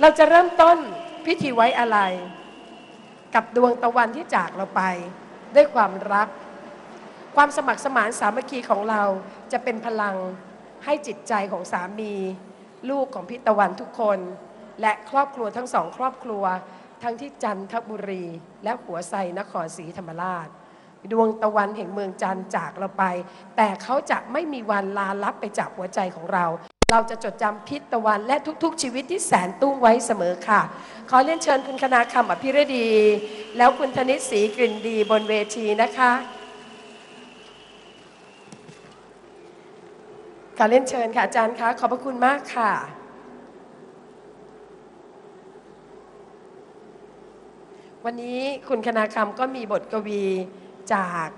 เราจะเริ่มต้นพิธีไว้อะไร กับดวงตะวันที่จากเราไป ด้วยความรัก ความสมัครสมานสามัคคีของเราจะเป็นพลังให้จิตใจของสามี ลูกของพี่ตะวันทุกคน และครอบครัวทั้งสองครอบครัว ทั้งที่จันทบุรี และหัวไซนครศรีธรรมราช ดวงตะวันแห่งเมืองจันจากเราไป แต่เขาจะไม่มีวันลาลับไปจากหัวใจของเรา เราจะจดจำพิษตะวันและทุกๆ ชีวิตที่แสนตุ้งไว้เสมอค่ะ ขอเรียนเชิญคุณคณาคำอภิรดี แล้วคุณธนิตศรีกลิ่นดีบนเวทีนะคะ ขอเรียนเชิญค่ะอาจารย์คะขอบพระคุณมากค่ะวันนี้คุณคณาคำก็มีบทกวีจาก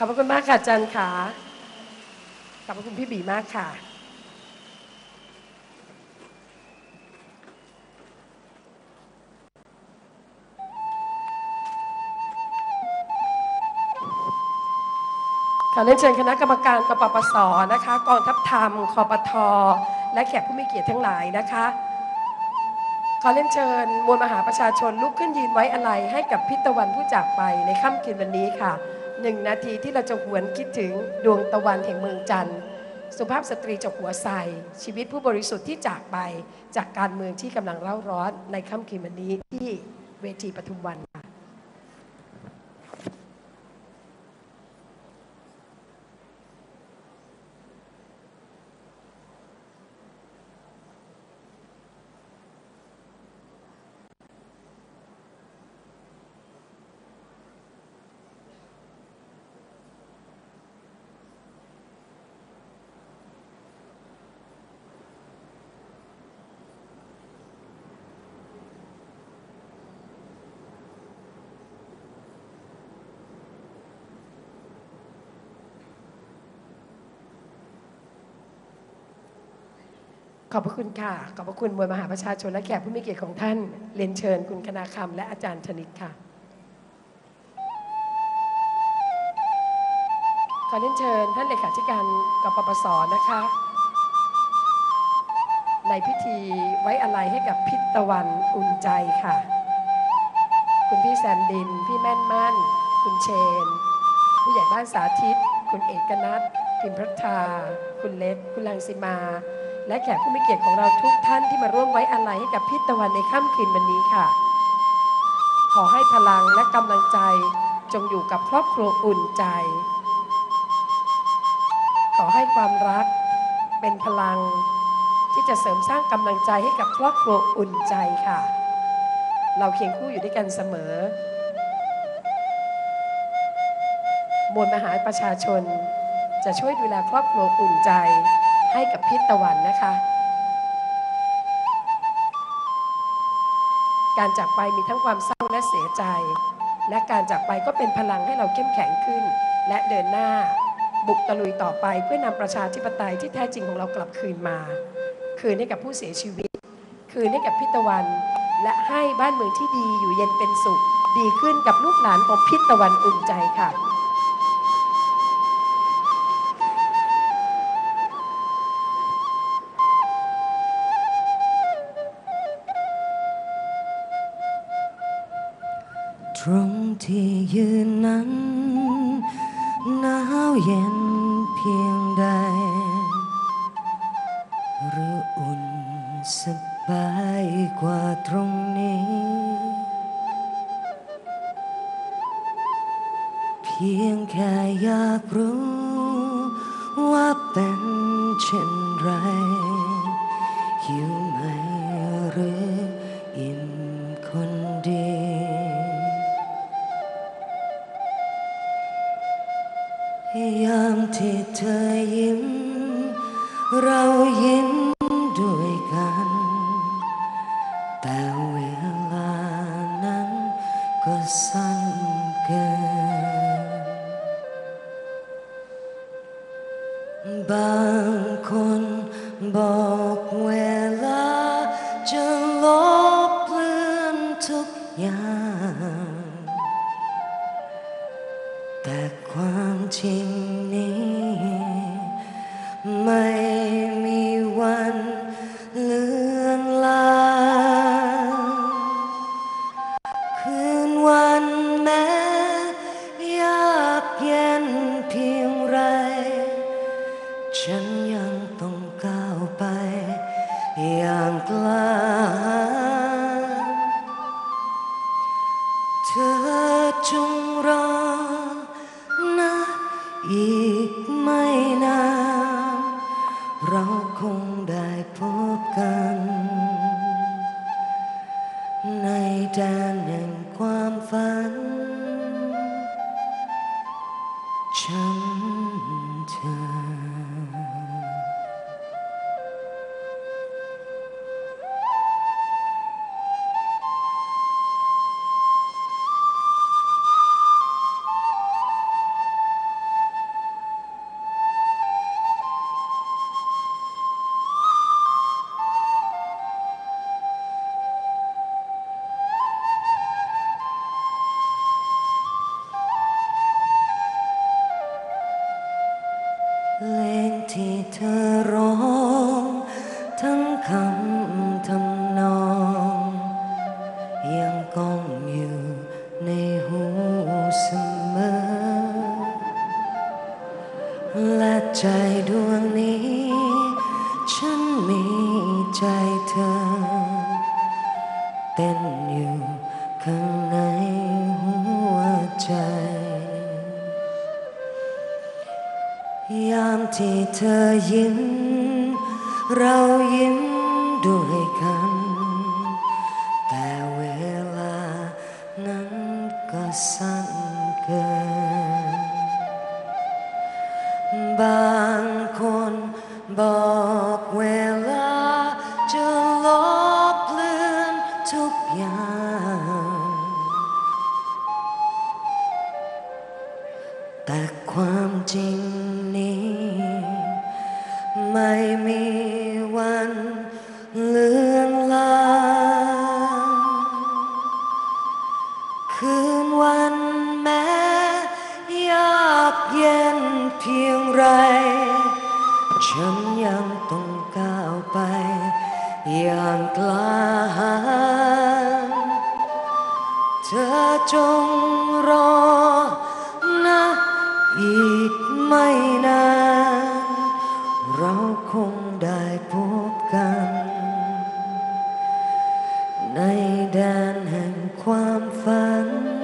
ขอบพระคุณมากค่ะอาจารย์ค่ะขอบพระคุณพี่บีมากค่ะ ขอเรียนเชิญคณะกรรมการกปปสนะคะกองทัพธรรมคอปทและแขกผู้มีเกียรติทั้งหลายนะคะ ขอเรียนเชิญมวลมหาประชาชนลุกขึ้นยืนไว้อะไรให้กับพิตะวันผู้จากไปในค่ำคืนวันนี้ค่ะ หนึ่งนาทีที่เราจะหวนคิดถึงดวงตะวันแห่งเมืองจันทร์ สุภาพสตรีจากหัวใสชีวิตผู้บริสุทธิ์ที่จากไปจากการเมืองที่กำลังเล่าร้อนในค่ำคืนวันนี้ที่เวทีปทุมวัน ขอบพระคุณค่ะ ขอบพระคุณมวลมหาประชาชนและแขกผู้มีเกียรติของท่าน เรียนเชิญคุณคณาคำและอาจารย์ชนิดค่ะ ขอเรียนเชิญท่านเลขาธิการกปปสนะคะ ในพิธีไว้อะไรให้กับพิตวันอุ่นใจค่ะ คุณพี่แซมดิน พี่แม่นมั่น คุณเชน ผู้ใหญ่บ้านสาธิต คุณเอกนัทพิมพ์พัฒาคุณเล็ก คุณลังสิมา และแขกผู้มีเกียรติของเราทุกท่านที่มาร่วมไว้อาลัยให้กับพิตะวันในค่ำคืนวันนี้ค่ะ ขอให้พลังและกำลังใจจงอยู่กับครอบครัวอุ่นใจ ขอให้ความรักเป็นพลัง ที่จะเสริมสร้างกำลังใจให้กับครอบครัวอุ่นใจค่ะ เราเคียงคู่อยู่ด้วยกันเสมอ มวลมหาประชาชนจะช่วยดูแลครอบครัวอุ่นใจ ให้กับพิษตะวันนะคะ การจากไปมีทั้งความเศร้าและเสียใจ และการจากไปก็เป็นพลังให้เราเข้มแข็งขึ้น และเดินหน้า บุกตะลุยต่อไปเพื่อนำประชาธิปไตยที่แท้จริงของเรากลับคืนมา คืนให้กับผู้เสียชีวิต คืนให้กับพิตะวัน และให้บ้านเมืองที่ดีอยู่เย็นเป็นสุข ดีขึ้นกับลูกหลานของพิตะวันอุ่นใจค่ะา เรายิ้ม ความฝันฉัน เพลงที่เธอร้อง น เรายิ้มด้วยกัน แต่เวลานั้นก็ส 能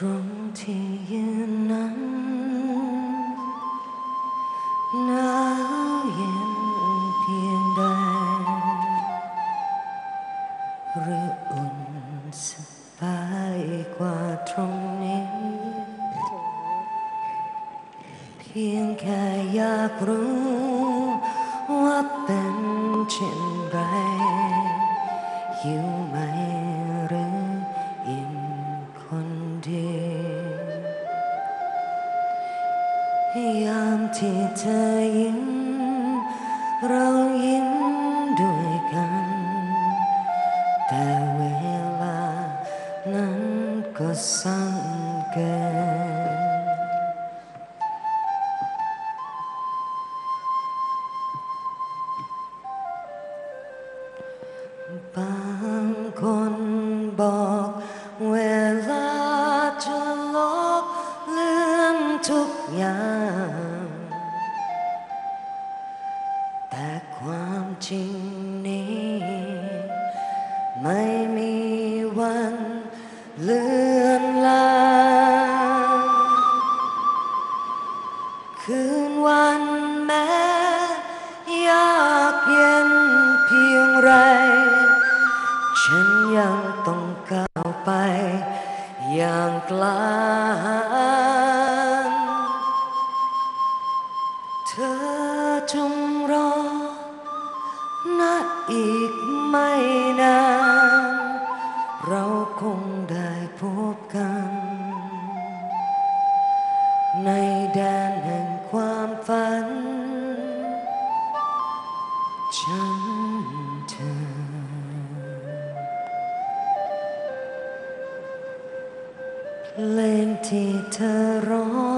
ตรงที่ยืนนั้นหนาวเย็นเพียงใดหรืออุ่นสบายกว่าตรงนี้ เพียงแค่อยากรู้ว่าเป็นเช่นไรอยู่ なんかさんけ คืนวันแม้ยากเย็นเพียงไร ฉันยังต้องก้าวไป อย่างไกล ฉันเธอ เพลงที่เธอร้อง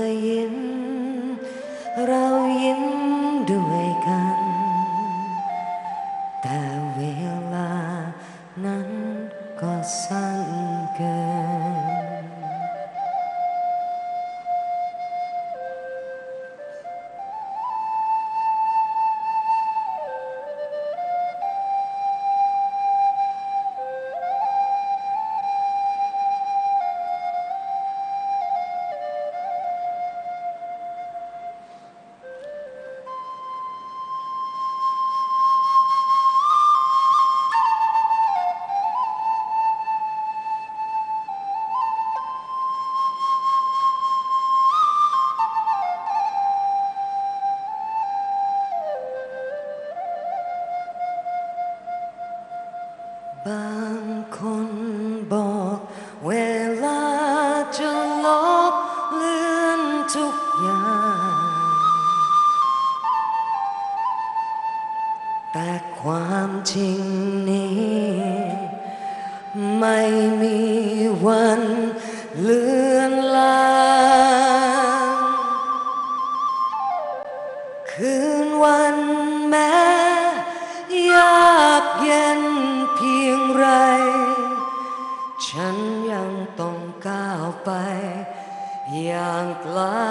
อย่างกลา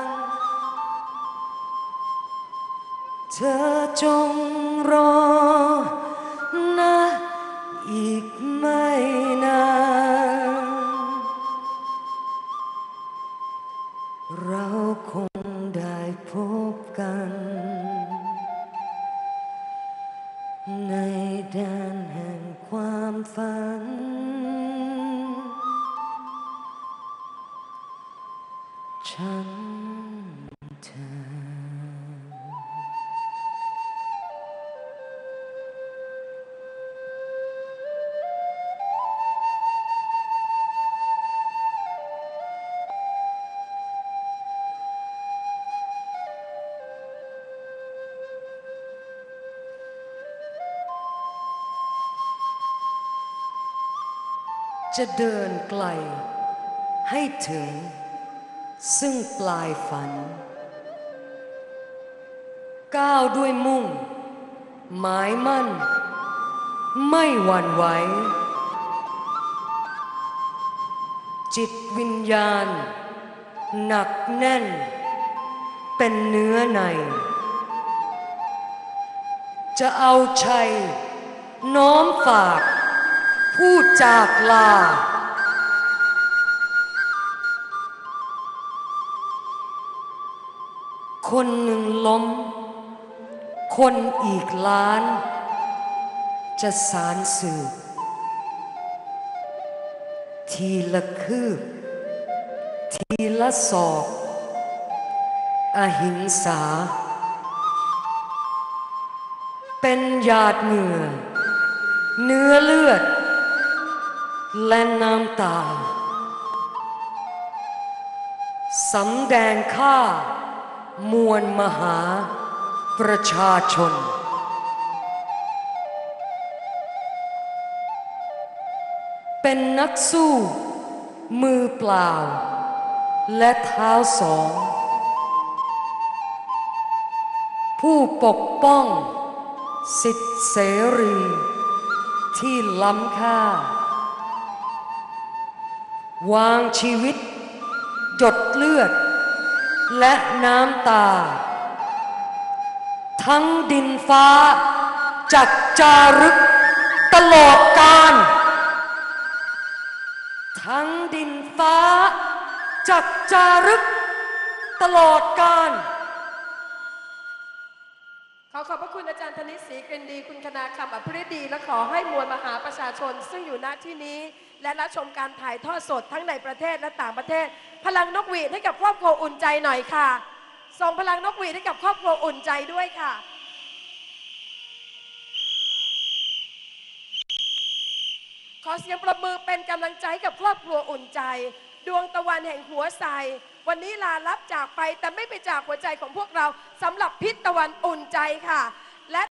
งเธอจงรอ จะเดินไกล ให้ถึง ซึ่งปลายฝัน ก้าวด้วยมุ่ง หมายมั่น ไม่หวั่นไหว จิตวิญญาณ หนักแน่น เป็นเนื้อใน จะเอาชัย น้อมฝาก ผู้จากลา คนหนึ่งล้ม คนอีกล้าน จะสารสืบ ทีละคืบ ทีละศอก อหิงสา เป็นหยาดเหงื่อเนื้อเลือด และน้ำตาสำแดงค่ามวลมหาประชาชน เป็นนักสู้ มือเปล่า และเท้าสอง ผู้ปกป้อง สิทธิเสรี ที่ล้ำค่า วางชีวิต หยดเลือด และน้ำตา ทั้งดินฟ้าจักจารึกตลอดกาลทั้งดินฟ้าจักจารึกตลอดกาล อขอบพระคุณอาจารย์ธนิตศรีกลินดี คุณคณาคำอภิรดี และขอให้มวลมหาประชาชน ซึ่งอยู่ณที่นี้ และรับชมการถ่ายทอดสดทั้งในประเทศและต่างประเทศ พลังนกหวีดให้กับครอบครัวอุ่นใจหน่อยค่ะ ส่งพลังนกหวีดให้กับครอบครัวอุ่นใจด้วยค่ะขอเสียงประมือเป็นกำลังใจให้กับครอบครัวอุ่นใจ ดวงตะวันแห่งหัวใส วันนี้ลาลับจากไปแต่ไม่ไปจากหัวใจของพวกเราสำหรับพิษตะวันอุ่นใจค่ะ